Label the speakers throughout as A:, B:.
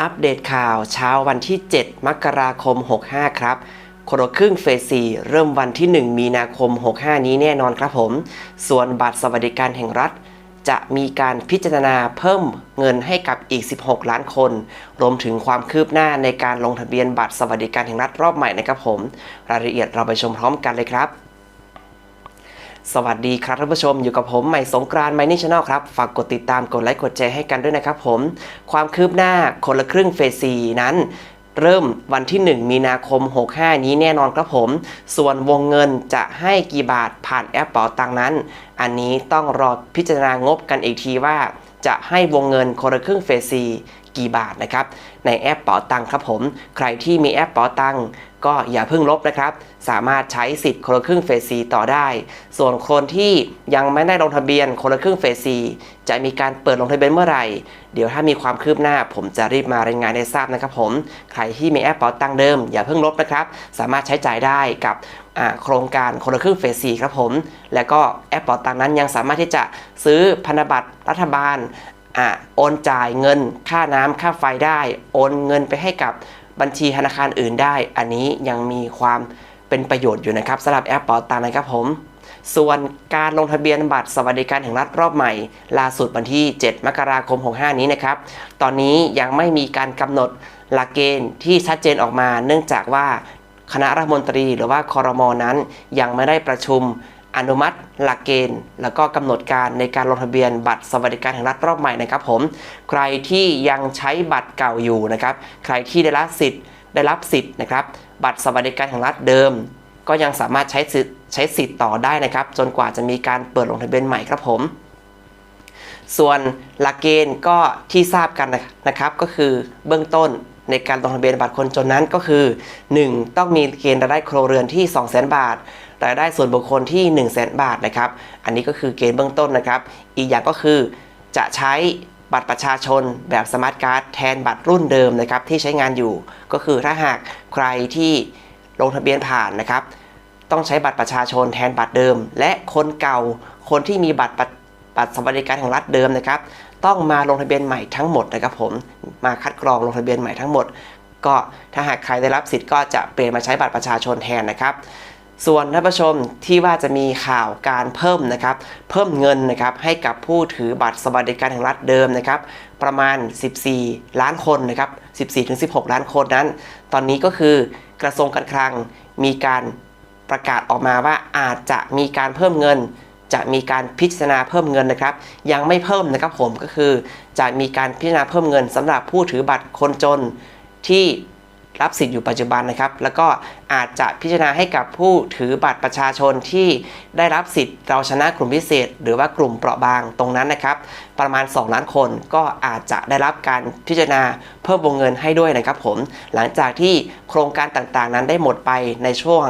A: อัปเดตข่าวเช้าวันที่ 7 มกราคม 65 ครับคนละครึ่งเฟส4เริ่มวันที่ 1 มีนาคม 65 นี้แน่นอนครับผม ส่วนบัตรสวัสดิการแห่งรัฐ จะมีการพิจารณาเพิ่มเงินให้กับอีก 16 ล้านคน รวมถึงความคืบหน้าในการลงทะเบียนบัตรสวัสดิการแห่งรัฐรอบใหม่นะครับผม รายละเอียดเราไปชมพร้อมกันเลยครับ สวัสดีครับท่านผู้ชมอยู่กับผมใหม่สงกรานต์ไมนี่ชาแนลครับ ฝากกดติดตามกดไลค์กดแชร์ให้กันด้วยนะครับผม ความคืบหน้าคนละครึ่งเฟส4นั้น เริ่มวันที่ 1 มีนาคม 65 นี้แน่นอนครับผม ส่วนวงเงินจะให้กี่บาทผ่านแอปเป๋าตังนั้น อันนี้ต้องรอพิจารณางบกันอีกทีว่า จะให้วงเงินคนละครึ่งเฟส4 กี่บาทนะครับ ในแอปเป๋าตังครับผม ใครที่มีแอปเป๋าตังก็อย่าเพิ่งลบนะครับ สามารถใช้สิทธิ์คนละครึ่งเฟสซีต่อได้ ส่วนคนที่ยังไม่ได้ลงทะเบียนคนละครึ่งเฟสซีจะมีการเปิดลงทะเบียนเมื่อไหร่ เดี๋ยวถ้ามีความคืบหน้า ผมจะรีบมารายงานให้ทราบนะครับผม ใครที่มีแอปเป๋าตังเดิม อย่าเพิ่งลบนะครับ สามารถใช้จ่ายได้กับโครงการคนละครึ่งเฟสซีครับผม แล้วก็แอปเป๋าตังนั้นยังสามารถที่จะซื้อพันธบัตรรัฐบาล อะโอนจ่ายเงินค่าน้ำค่าไฟได้ โอนเงินไปให้กับบัญชีธนาคารอื่นได้ อันนี้ยังมีความเป็นประโยชน์อยู่นะครับสำหรับแอปเป๋าตังค์นะครับผม ส่วนการลงทะเบียนบัตรสวัสดิการแห่งรัฐรอบใหม่ ล่าสุดวันที่ 7 มกราคม 65 นี้นะครับ ตอนนี้ยังไม่มีการกำหนดหลักเกณฑ์ที่ชัดเจนออกมา เนื่องจากว่าคณะรัฐมนตรีหรือว่าคอรมอนั้นยังไม่ได้ประชุม อนุมัติ หลักเกณฑ์ แล้วก็กำหนดการในการลงทะเบียนบัตรสวัสดิการแห่งรัฐรอบใหม่นะครับผมใครที่ยังใช้บัตรเก่าอยู่นะครับใครที่ได้รับสิทธิ์ได้รับสิทธิ์นะครับบัตรสวัสดิการแห่งรัฐเดิม ก็ยังสามารถใช้สิทธิ์ใช้สิทธิ์ต่อได้นะครับ จนกว่าจะมีการเปิดลงทะเบียนใหม่ครับผม ส่วนหลักเกณฑ์ก็ที่ทราบกันนะครับก็คือเบื้องต้นในการลงทะเบียนบัตรคนจนนั้นก็คือ 1. ต้องมีเกณฑ์รายได้ครัวเรือนที่ 200,000 บาท รายได้ส่วนบุคคลที่ 1 0 0 0 0 0บาทนะครับ อันนี้ก็คือเกณฑ์เบื้องต้นนะครับ อีกอย่างก็คือจะใช้บัตรประชาชนแบบสมาร์ทการ์ดแทนบัตรรุ่นเดิมนะครับที่ใช้งานอยู่ ก็คือถ้าหากใครที่ลงทะเบียนผ่านนะครับ ต้องใช้บัตรประชาชนแทนบัตรเดิม และคนเก่าคนที่มีบัตรบัตรสวัสดิการแห่งรัฐเดิมนะครับ ต้องมาลงทะเบียนใหม่ทั้งหมดนะครับผมมาคัดกรองลงทะเบียนใหม่ทั้งหมด ก็ถ้าหากใครได้รับสิทธิ์ก็จะเปลี่ยนมาใช้บัตรประชาชนแทนนะครับ ส่วนท่านผู้ชมที่ว่าจะมีข่าวการเพิ่มนะครับเพิ่มเงินนะครับให้กับผู้ถือบัตรสวัสดิการแห่งรัฐเดิมนะครับประมาณ 14 ล้านคนนะครับ14-16 ล้านคนนั้น ตอนนี้ก็คือกระทรวงการคลังมีการประกาศออกมาว่าอาจจะมีการเพิ่มเงิน จะมีการพิจารณาเพิ่มเงินนะครับ ยังไม่เพิ่มนะครับผมก็คือจะมีการพิจารณาเพิ่มเงินสำหรับผู้ถือบัตรคนจนที่ รับสิทธิ์อยู่ปัจจุบันนะครับ แล้วก็อาจจะพิจารณาให้กับผู้ถือบัตรประชาชนที่ได้รับสิทธิ์เราชนะกลุ่มพิเศษ หรือว่ากลุ่มเปราะบางตรงนั้นนะครับ ประมาณ 2 ล้านคนก็อาจจะได้รับการพิจารณาเพิ่มวงเงินให้ด้วยนะครับผม หลังจากที่โครงการต่างๆ นั้นได้หมดไปในช่วง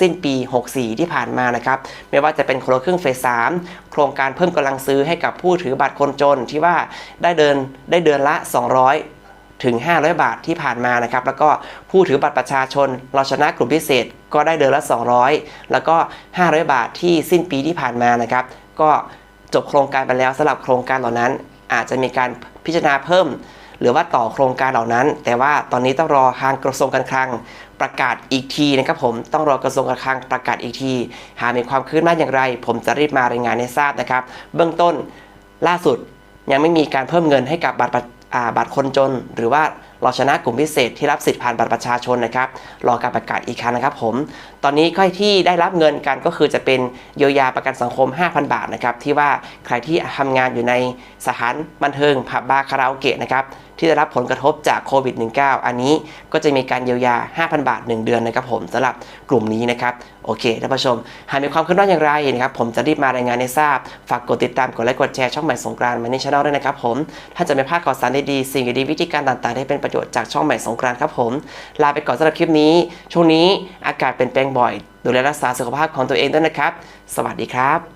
A: สิ้นปี 64 ที่ผ่านมานะครับ ไม่ว่าจะเป็นคนละครึ่งเฟส 3 โครงการเพิ่มกำลังซื้อให้กับผู้ถือบัตรคนจนที่ว่าได้เดินได้เดือนละ 200 ถึง 500 บาทที่ผ่านมานะครับ แล้วก็ผู้ถือบัตรประชาชน เราชนะกลุ่มพิเศษก็ได้เดือนละ 200 แล้วก็ 500 บาทที่สิ้นปีที่ผ่านมานะครับ ก็จบโครงการไปแล้วสำหรับโครงการเหล่านั้น อาจจะมีการพิจารณาเพิ่ม หรือว่าต่อโครงการเหล่านั้น แต่ว่าตอนนี้ต้องรอทางกระทรวงการคลังประกาศอีกทีนะครับผมต้องรอกระทรวงการคลังประกาศอีกที หากมีความคืบหน้าอย่างไร ผมจะรีบมารายงานให้ทราบนะครับ เบื้องต้นล่าสุดยังไม่มีการเพิ่มเงินให้กับบัตรบัตรคนจน หรือว่าเราชนะกลุ่มพิเศษที่รับสิทธิ์ผ่านบัตรประชาชนนะครับ รอการประกาศอีกครั้งนะครับผม ตอนนี้ค่อยที่ได้รับเงินกันก็คือจะเป็นเยียวยาประกันสังคม 5,000 บาทนะครับ ที่ว่าใครที่ทำงานอยู่ในสถานบันเทิงผับบาร์คาราโอเกะนะครับ ที่ได้รับผลกระทบจากโควิด -19 อันนี้ก็จะมีการเยียวยา 5,000 บาท 1 เดือนนะครับผมสำหรับกลุ่มนี้นะครับโอเคท่านผู้ชม หากมีความคืบหน้าอย่างไรนะครับผมจะรีบมารายงานให้ทราบ ฝากกดติดตามกดไลค์กดแชร์ช่องใหม่สงกรานต์มาในช่องด้วยนะครับผมถ้าจะไม่พลาดข่าวสารดีๆสิ่งดีๆวิธีการต่างๆที่เป็นประโยชน์จากช่องใหม่สงกรานต์ครับผมลาไปก่อนสำหรับคลิปนี้ ช่วงนี้อากาศเปลี่ยนแปลงบ่อย ดูแลรักษาสุขภาพของตัวเองด้วยนะครับ สวัสดีครับ